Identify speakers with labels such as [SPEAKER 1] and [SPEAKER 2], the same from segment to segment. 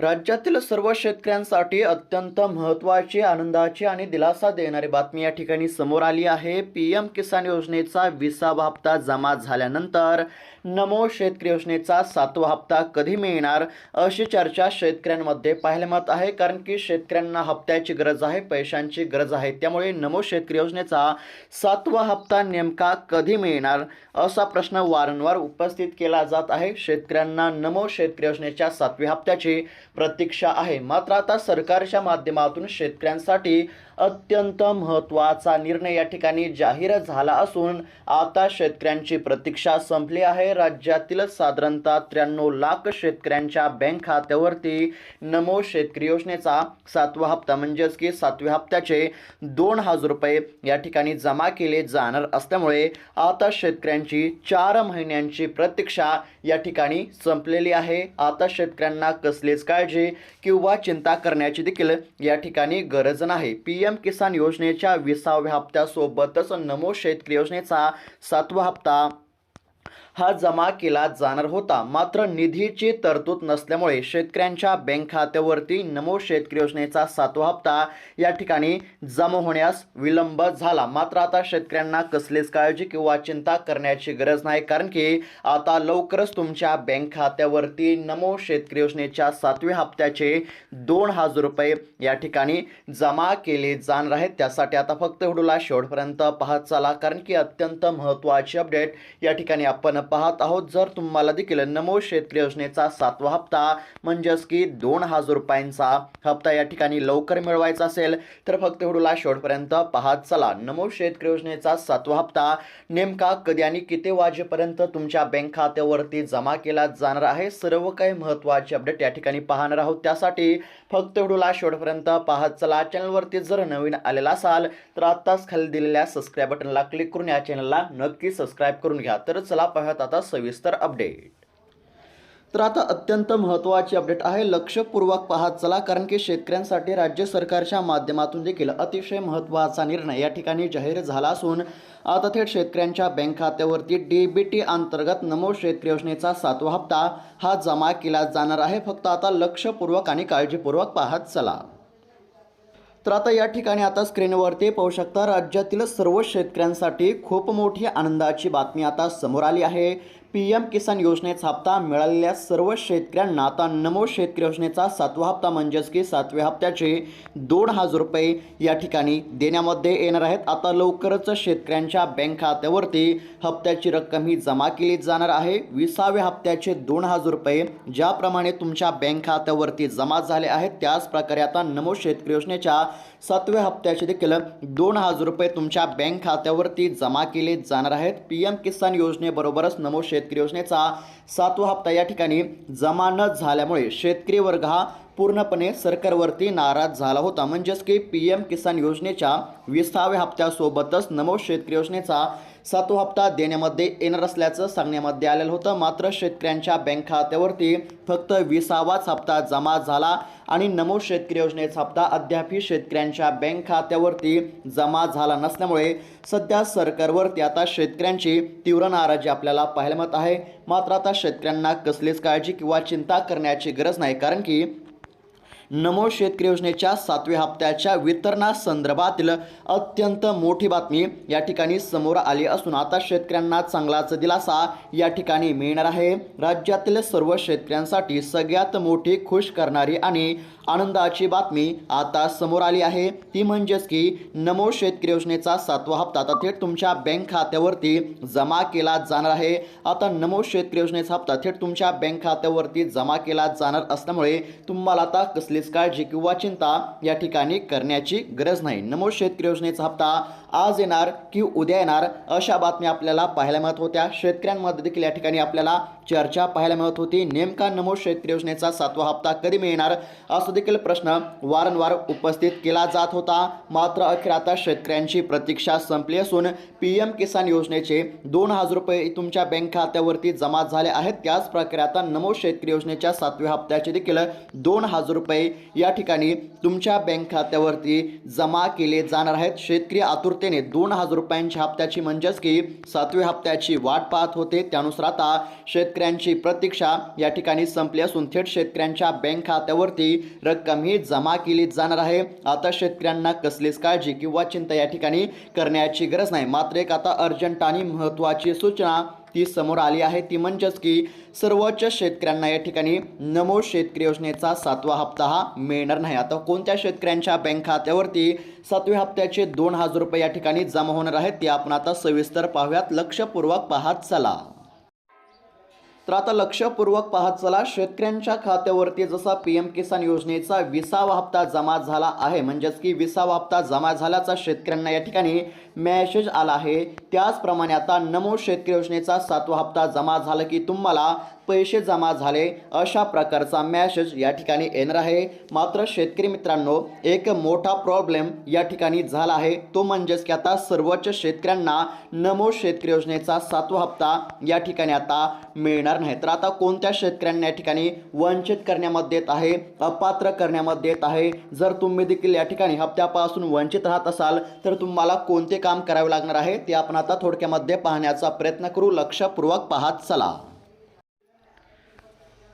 [SPEAKER 1] राज्यातील सर्व शेतकऱ्यांसाठी अत्यंत महत्त्वाची आनंदाची आणि दिलासा देणारी बातमी या ठिकाणी समोर आली आहे. पी एम किसान योजनेचा विसावा हप्ता जमा झाल्यानंतर नमो शेतकरी योजनेचा सातवा हप्ता कधी मिळणार अशी चर्चा शेतकऱ्यांमध्ये पाहायला मिळत आहे. कारण की शेतकऱ्यांना हप्त्याची गरज आहे पैशांची गरज आहे. त्यामुळे नमो शेतकरी योजनेचा सातवा हप्ता नेमका कधी मिळणार असा प्रश्न वारंवार उपस्थित केला जात आहे. शेतकऱ्यांना नमो शेतकरी योजनेच्या सातव्या हप्त्याची प्रतीक्षा आहे. मात्र आता सरकारच्या माध्यमातून शेतकऱ्यांसाठी अत्यंत महत्त्वाचा निर्णय या ठिकाणी जाहीर झाला असून आता शेतकऱ्यांची प्रतीक्षा संपली आहे. राज्यातील साधारणतः त्र्याण्णव लाख शेतकऱ्यांच्या बँक खात्यावरती नमो शेतकरी योजनेचा सातवा हप्ता म्हणजेच की सातव्या हप्त्याचे दोन हजार रुपये या ठिकाणी जमा केले जाणार असल्यामुळे आता शेतकऱ्यांची चार महिन्यांची प्रतीक्षा या ठिकाणी संपलेली आहे. आता शेतकऱ्यांना कसलीच काळजी किंवा चिंता करण्याची देखील या ठिकाणी गरज नाही. पी एम किसान योजनेच्या विसाव्या हप्त्यासोबतच नमो शेतकरी योजनेचा सातवा हप्ता हा जमा केला जाणार होता. मात्र निधीची तरतूद नसल्यामुळे शेतकऱ्यांच्या बँक खात्यावरती नमो शेतकरी योजनेचा सातवा हप्ता या ठिकाणी जमा होण्यास विलंब झाला. मात्र आता शेतकऱ्यांना कसलीच काळजी किंवा चिंता करण्याची गरज नाही. कारण की आता लवकरच तुमच्या बँक खात्यावरती नमो शेतकरी योजनेच्या सातव्या हप्त्याचे दोन हजार रुपये या ठिकाणी जमा केले जाणार आहेत. त्यासाठी आता फक्त व्हिडिओला शेवटपर्यंत पाहत चाला. कारण की अत्यंत महत्त्वाची अपडेट या ठिकाणी आपण पाहत आहोत. जर तुम्हाला देखील नमो शेतकरी योजनेचा सातवा हप्ता म्हणजेच की दोन हजार रुपयांचा हप्ता या ठिकाणी लवकर मिळवायचा असेल तर फक्त व्हिडिओला शेवटपर्यंत पाहत चला. नमो शेतकरी योजनेचा सातवा हप्ता नेमका कधी आणि किती वाजेपर्यंत तुमच्या बँक खात्यावरती जमा केला जाणार आहे? सर्व काही महत्त्वाचे अपडेट या ठिकाणी पाहणार आहोत. त्यासाठी फक्त व्हिडिओला शेवटपर्यंत पाहत चला. चॅनलवरती जर नवीन आलेला असाल तर आत्ताच खाली दिलेल्या सबस्क्राईब बटनला क्लिक करून या चॅनलला नक्की सबस्क्राईब करून घ्या. तर चला पाहत आता सविस्तर अपडेट तर आता अत्यंत महत्त्वाची अपडेट आहे. लक्षपूर्वक पाहत चला कारण की शेतकऱ्यांसाठी राज्य सरकारच्या माध्यमातून देखील अतिशय महत्त्वाचा निर्णय या ठिकाणी जाहीर झाला असून आता थेट शेतकऱ्यांच्या बँक खात्यावरती डी बी टी अंतर्गत नमो शेतकरी योजनेचा सातवा हप्ता हा जमा केला जाणार आहे. फक्त आता लक्षपूर्वक आणि काळजीपूर्वक पाहत चला. तर आता या ठिकाणी आता स्क्रीनवरती पाहू शकता राज्यातील सर्व शेतकऱ्यांसाठी खूप मोठी आनंदाची बातमी आता समोर आली आहे. पी एम किसान योजनेचा हप्ता मिळालेल्या सर्व शेतकऱ्यांना आता नमो शेतकरी योजनेचा सातवा हप्ता म्हणजेच की सातव्या हप्त्याचे दोन हजार रुपये या ठिकाणी देण्यामध्ये येणार आहेत. आता लवकरच शेतकऱ्यांच्या बँक खात्यावरती हप्त्याची रक्कम ही जमा केली जाणार आहे. विसाव्या हप्त्याचे दोन हजार रुपये ज्याप्रमाणे तुमच्या बँक खात्यावरती जमा झाले आहेत त्याच प्रकारे आता नमो शेतकरी योजनेच्या सातव्या हप्त्याचे देखील दोन हजार रुपये तुमच्या बँक खात्यावरती जमा केले जाणार आहेत. पी एम किसान योजनेबरोबरच नमो शेतकरी योजनेचा सातवा हप्ता या ठिकाणी जमा न झाल्यामुळे शेतकरी वर्ग हा पूर्णपणे सरकारवरती नाराज झाला होता. म्हणजेच की पी एम किसान योजनेच्या विसाव्या हप्त्यासोबतच नमो शेतकरी योजनेचा सातो हप्ता देण्यामध्ये येणार असल्याचं सांगण्यामध्ये आलेलं होतं. मात्र शेतकऱ्यांच्या बँक खात्यावरती फक्त विसावाच हप्ता जमा झाला आणि नमो शेतकरी योजनेचा हप्ता अद्यापही शेतकऱ्यांच्या बँक खात्यावरती जमा झाला नसल्यामुळे सध्या सरकारवरती आता शेतकऱ्यांची तीव्र नाराजी आपल्याला पाहायला मिळत आहे. मात्र आता शेतकऱ्यांना कसलीच काळजी किंवा चिंता करण्याची गरज नाही. कारण की नमो शेतकरी योजनेच्या सातव्या हप्त्याच्या वितरणासंदर्भातील अत्यंत मोठी बातमी या ठिकाणी समोर आली असून आता शेतकऱ्यांना चांगलाच दिलासा या ठिकाणी मिळणार आहे. राज्यातील सर्व शेतकऱ्यांसाठी सगळ्यात मोठी खुश करणारी आणि आनंदाची बातमी आता समोर आली आहे. ती म्हणजेच की नमो शेतकरी योजनेचा सातवा हप्ता आता थेट तुमच्या बँक खात्यावरती जमा केला जाणार आहे. आता नमो शेतकरी योजनेचा हप्ता थेट तुमच्या बँक खात्यावरती जमा केला जाणार असल्यामुळे तुम्हाला आता कसली कसलीच काळजी किंवा चिंता या ठिकाणी करण्याची गरज नाही. नमो शेतकरी योजनेचा हप्ता आज येणार की उद्या येणार अशा बातम्या आपल्याला पाहायला मिळत होत्या. शेतकऱ्यांमध्ये देखील या ठिकाणी आपल्याला चर्चा पाहायला मिळत होती. नेमका नमो शेतकरी योजनेचा सातवा हप्ता कधी मिळणार असा देखील प्रश्न वारंवार उपस्थित केला जात होता. मात्र अखेर आता शेतकऱ्यांची प्रतीक्षा संपली असून पी एम किसान योजनेचे दोन हजार रुपये तुमच्या बँक खात्यावरती जमा झाले आहेत. त्याच प्रकारे आता नमो शेतकरी योजनेच्या सातव्या हप्त्याचे देखील दोन हजार रुपये या ठिकाणी तुमच्या बँक खात्यावरती जमा केले जाणार आहेत. शेतकरी तात्पुरतेने दोन हजार रुपयांच्या हप्त्याची म्हणजेच की सातव्या हप्त्याची वाट पाहत होते. त्यानुसार आता शेतकऱ्यांची प्रतीक्षा या ठिकाणी संपली असून थेट शेतकऱ्यांच्या बँक खात्यावरती रक्कम ही जमा केली जाणार आहे. आता शेतकऱ्यांना कसलीच काळजी किंवा चिंता या ठिकाणी करण्याची गरज नाही. मात्र एक आता अर्जंट आणि महत्त्वाची सूचना ती समोर आली आहे. ती म्हणजेच की सर्वोच्च शेतकऱ्यांना या ठिकाणी नमो शेतकरी योजनेचा सातवा हप्ता हा मिळणार नाही. आता कोणत्या शेतकऱ्यांच्या बँक खात्यावरती सातव्या हप्त्याचे दोन हजार रुपये या ठिकाणी जमा होणार आहेत ते आपण आता सविस्तर पाहूयात. लक्षपूर्वक पाहत चला. तर आता लक्षपूर्वक पाहत चला शेतकऱ्यांच्या खात्यावरती जसा पी एम किसान योजनेचा विसावा हप्ता जमा झाला आहे म्हणजेच की विसावा हप्ता जमा झाल्याचा शेतकऱ्यांना या ठिकाणी मेसेज आला आहे. त्याचप्रमाणे आता नमो शेतकरी योजनेचा सातवा हप्ता जमा झाला की तुम्हाला पैसे जमा झाले. अशा प्रकारचा मॅसेज या ठिकाणी येणार आहे. मात्र शेतकरी मित्रांनो एक मोठा प्रॉब्लेम या ठिकाणी झाला आहे. तो म्हणजेच की आता सर्वोच्च शेतकऱ्यांना नमो शेतकरी योजनेचा सातवा हप्ता या ठिकाणी आता मिळणार नाही. तर आता कोणत्या शेतकऱ्यांना या ठिकाणी वंचित करण्यामध्ये येत आहे अपात्र करण्यामध्ये येत आहे? जर तुम्ही देखील या ठिकाणी हप्त्यापासून वंचित राहत असाल तर तुम्हाला कोणते काम करावे लागणार आहे? ते आपण आता थोडक्यामध्ये पाहण्याचा प्रयत्न करू. लक्षपूर्वक पाहत चला.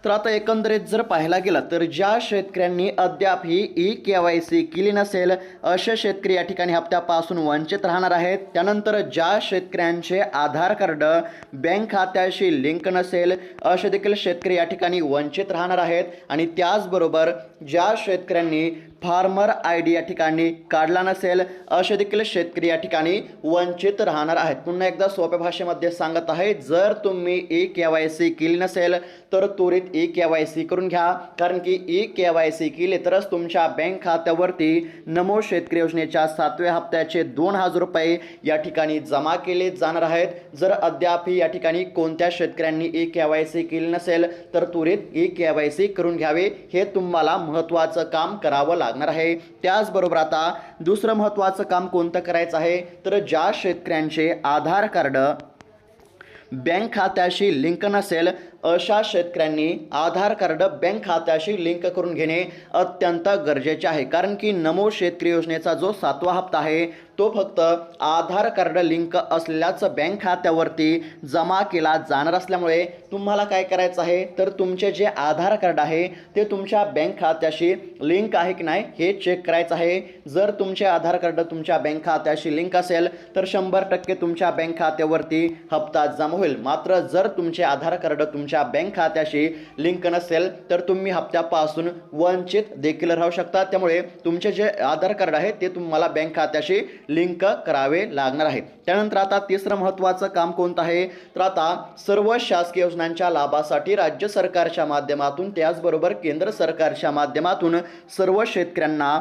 [SPEAKER 1] तर आता एकंदरीत जर पाहायला गेलं तर ज्या शेतकऱ्यांनी अद्याप ही ई के वाय सी केली नसेल असे शेतकरी या ठिकाणी हप्त्यापासून वंचित राहणार आहेत. त्यानंतर ज्या शेतकऱ्यांचे आधार कार्ड बँक खात्याशी लिंक नसेल असे देखील शेतकरी या ठिकाणी वंचित राहणार आहेत. आणि त्याचबरोबर ज्या शेतकऱ्यांनी फार्मर आय डी या ठिकाणी काढला नसेल असे देखील शेतकरी या ठिकाणी वंचित राहणार आहेत. पुन्हा एकदा सोप्या भाषेमध्ये सांगत आहे जर तुम्ही ई के वाय सी केली नसेल तर त्वरित ई के वाय सी करून घ्या. कारण की ई के वाय सी केली तरच तुमच्या बँक खात्यावरती नमो शेतकरी योजनेच्या सातव्या हप्त्याचे दोन हजार रुपये या ठिकाणी जमा केले जाणार आहेत. जर अद्यापही या ठिकाणी कोणत्या शेतकऱ्यांनी ई के वाय सी केली नसेल तर त्वरित ई के वाय सी करून घ्यावे. हे तुम्हाला महत्त्वाचं काम करावं लागणार आहे. त्याचबरोबर आता दुसरं महत्त्वाचं काम कोणतं करायचं आहे? तर ज्या शेतकऱ्यांचे आधार कार्ड बँक खात्याशी लिंक नसेल अशा शेतकऱ्यांनी आधार कार्ड बँक खात्याशी लिंक करून घेणे अत्यंत गरजेचे आहे. कारण की नमो शेतकरी योजनेचा जो सातवा हप्ता आहे तो फक्त आधार कार्ड लिंक असल्याच बँक खात्यावरती जमा केला जाणार असल्यामुळे तुम्हाला काय करायचं आहे? तर तुमचे जे आधार कार्ड आहे ते तुमच्या बँक खात्याशी लिंक आहे की नाही हे चेक करायचं आहे. जर तुमचे आधार कार्ड तुमच्या बँक खात्याशी लिंक असेल तर शंभर टक्के तुमच्या बँक खात्यावरती हप्ता जमा होईल. मात्र जर तुमचे आधार कार्ड तुमच्या बँक खात्याशी लिंक नसेल तर तुम्ही हप्त्यापासून वंचित देखील राहू शकता. त्यामुळे तुमचे जे आधार कार्ड आहे ते तुम्हाला बँक खात्याशी लिंक करावे लागणार आहे. त्यानंतर आता तिसरं महत्त्वाचं काम कोणतं आहे? तर आता सर्व शासकीय योजनांच्या लाभासाठी राज्य सरकारच्या माध्यमातून त्याचबरोबर केंद्र सरकारच्या माध्यमातून सर्व शेतकऱ्यांना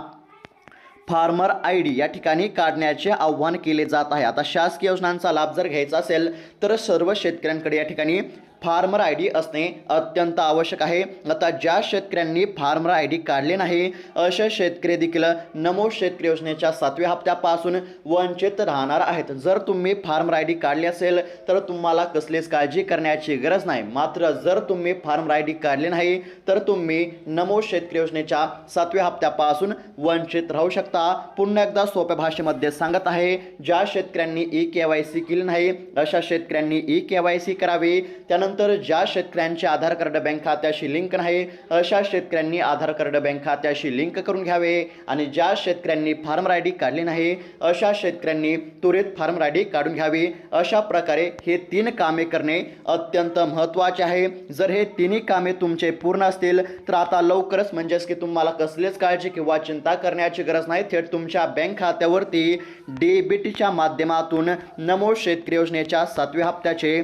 [SPEAKER 1] फार्मर आय डी या ठिकाणी काढण्याचे आव्हान केले जात आहे. आता शासकीय योजनांचा लाभ जर घ्यायचा असेल तर सर्व शेतकऱ्यांकडे या ठिकाणी फार्मर आय डी असणे अत्यंत आवश्यक आहे. आता ज्या शेतकऱ्यांनी फार्मर आय डी काढले नाही असे शेतकरी देखील नमो शेतकरी योजनेच्या सातव्या हप्त्यापासून वंचित राहणार आहेत. जर तुम्ही फार्मर आय डी काढली असेल तर तुम्हाला कसलीच काळजी करण्याची गरज नाही. मात्र जर तुम्ही फार्मर आय डी काढले नाही तर तुम्ही नमो शेतकरी योजनेच्या सातव्या हप्त्यापासून वंचित राहू शकता. पुन्हा एकदा सोप्या भाषेमध्ये सांगत आहे ज्या शेतकऱ्यांनी ई के वाय सी केली नाही अशा शेतकऱ्यांनी ई के वाय सी करावी. त्यानंतर ज्या शेतकऱ्यांचे आधार कार्ड बँक खात्याशी लिंक नाही अशा शेतकऱ्यांनी आधार कार्ड बँक खात्याशी लिंक करून घ्यावे आणि ज्या शेतकऱ्यांनी फार्मर आय डी काढली नाही अशा शेतकऱ्यांनी त्वरित फार्मर आय डी काढून घ्यावी. अशा प्रकारे हे तीन कामे करणे अत्यंत महत्त्वाचे आहे. जर हे तिन्ही कामे तुमचे पूर्ण असतील तर आता लवकरच म्हणजेच की तुम्हाला कसलीच काळजी किंवा चिंता करण्याची गरज नाही. थेट तुमच्या बँक खात्यावरती डेबिटच्या माध्यमातून नमो शेतकरी योजनेच्या सातव्या हप्त्याचे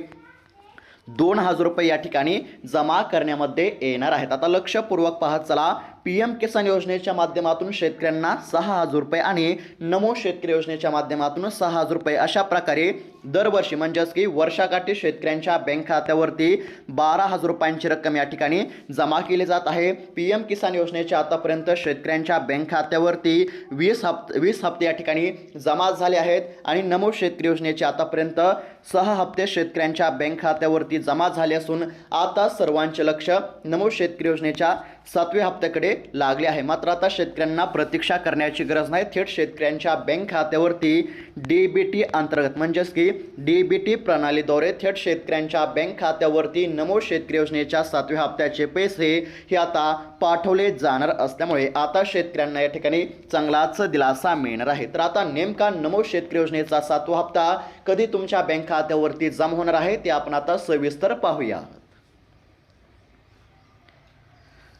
[SPEAKER 1] दोन हजार रुपये या ठिकाणी जमा करण्यामध्ये येणार आहेत. आता लक्षपूर्वक पाहत चला. पी एम किसान योजनेच्या माध्यमातून शेतकऱ्यांना सहा हजार रुपये आणि नमो शेतकरी योजनेच्या माध्यमातून सहा हजार रुपये अशा प्रकारे दरवर्षी म्हणजेच की वर्षाकाठी शेतकऱ्यांच्या बँक खात्यावरती बारा हजार रुपयांची रक्कम या ठिकाणी जमा केली जात आहे. पी एम किसान योजनेच्या आतापर्यंत शेतकऱ्यांच्या बँक खात्यावरती वीस हप्ते वीस हप्ते या ठिकाणी जमा झाले आहेत आणि नमो शेतकरी योजनेचे आतापर्यंत सहा हप्ते शेतकऱ्यांच्या बँक खात्यावरती जमा झाले असून आता सर्वांचे लक्ष नमो शेतकरी योजनेच्या सातव्या हप्त्याकडे लागले आहे. मात्र आता शेतकऱ्यांना प्रतीक्षा करण्याची गरज नाही. थेट शेतकऱ्यांच्या बँक खात्यावरती डी बी टी अंतर्गत म्हणजेच की डी बी टी प्रणालीद्वारे थेट शेतकऱ्यांच्या बँक खात्यावरती नमो शेतकरी योजनेच्या सातव्या हप्त्याचे पैसे हे आता पाठवले जाणार असल्यामुळे आता शेतकऱ्यांना या ठिकाणी चांगलाच दिलासा मिळणार आहे. तर आता नेमका नमो शेतकरी योजनेचा सातवा हप्ता कधी तुमच्या बँक खात्यावरती जमा होणार आहे ते आपण आता सविस्तर पाहूया.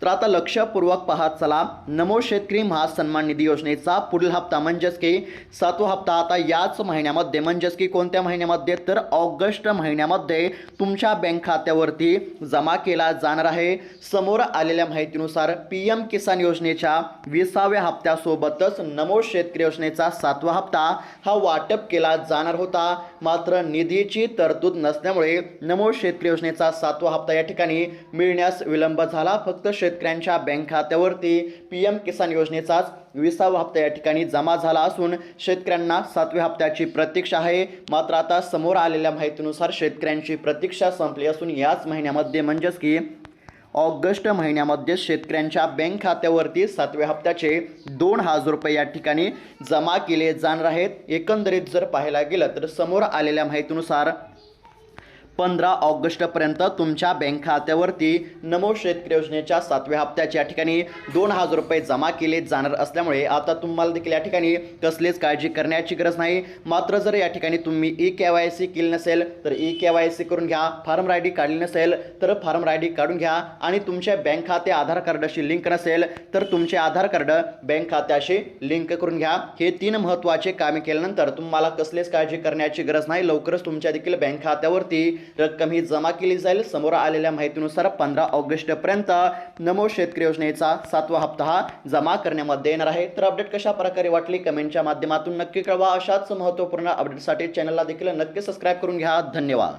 [SPEAKER 1] तर आता लक्षपूर्वक पाहत चला. नमो शेतकरी महासन्मान निधी योजनेचा पुढील हप्ता म्हणजेच की सातवा हप्ता आता याच महिन्यामध्ये म्हणजेच की कोणत्या महिन्यामध्ये? तर ऑगस्ट महिन्यामध्ये तुमच्या बँक खात्यावरती जमा केला जाणार आहे. समोर आलेल्या माहितीनुसार पी एम किसान योजनेच्या विसाव्या हप्त्यासोबतच नमो शेतकरी योजनेचा सातवा हप्ता हा वाटप केला जाणार होता. मात्र निधीची तरतूद नसल्यामुळे नमो शेतकरी योजनेचा सातवा हप्ता या ठिकाणी मिळण्यास विलंब झाला. फक्त शेतकऱ्यांच्या बँक खात्यावरती पी एम किसान योजनेचाच विसावा हप्ता या ठिकाणी जमा झाला असून शेतकऱ्यांना सातव्या हप्त्याची प्रतीक्षा आहे. मात्र आता समोर आलेल्या माहितीनुसार शेतकऱ्यांची प्रतीक्षा संपली असून याच महिन्यामध्ये म्हणजेच की ऑगस्ट महिन्यामध्ये शेतकऱ्यांच्या बँक खात्यावरती सातव्या हप्त्याचे दोन हजार रुपये या ठिकाणी जमा केले जाणार आहेत. एकंदरीत जर पाहायला गेलं तर समोर आलेल्या माहितीनुसार पंधरा ऑगस्टपर्यंत तुमच्या बँक खात्यावरती नमो शेतकरी योजनेच्या सातव्या हप्त्याच्या या ठिकाणी दोन हजार रुपये जमा केले जाणार असल्यामुळे आता तुम्हाला देखील या ठिकाणी कसलीच काळजी करण्याची गरज नाही. मात्र जर या ठिकाणी तुम्ही ई के वाय सी केली नसेल तर ई के वाय सी करून घ्या फार्म आय डी काढली नसेल तर फार्म आय डी काढून घ्या. आणि तुमच्या बँक खाते आधार कार्डाशी लिंक नसेल तर तुमचे आधार कार्ड बँक खात्याशी लिंक करून घ्या. हे तीन महत्त्वाचे कामे केल्यानंतर तुम्हाला कसलीच काळजी करण्याची गरज नाही. लवकरच तुमच्या देखील बँक खात्यावरती रक्कम ही जमा केली जाईल. समोर आलेल्या माहितीनुसार पंधरा ऑगस्टपर्यंत नमो शेतकरी योजनेचा सातवा हप्ता हा जमा करण्यामध्ये येणार आहे. तर अपडेट कशा प्रकारे वाटली? कमेंटच्या माध्यमातून नक्की कळवा. अशाच महत्त्वपूर्ण अपडेटसाठी चॅनलला देखील नक्की सबस्क्राईब करून घ्या. धन्यवाद.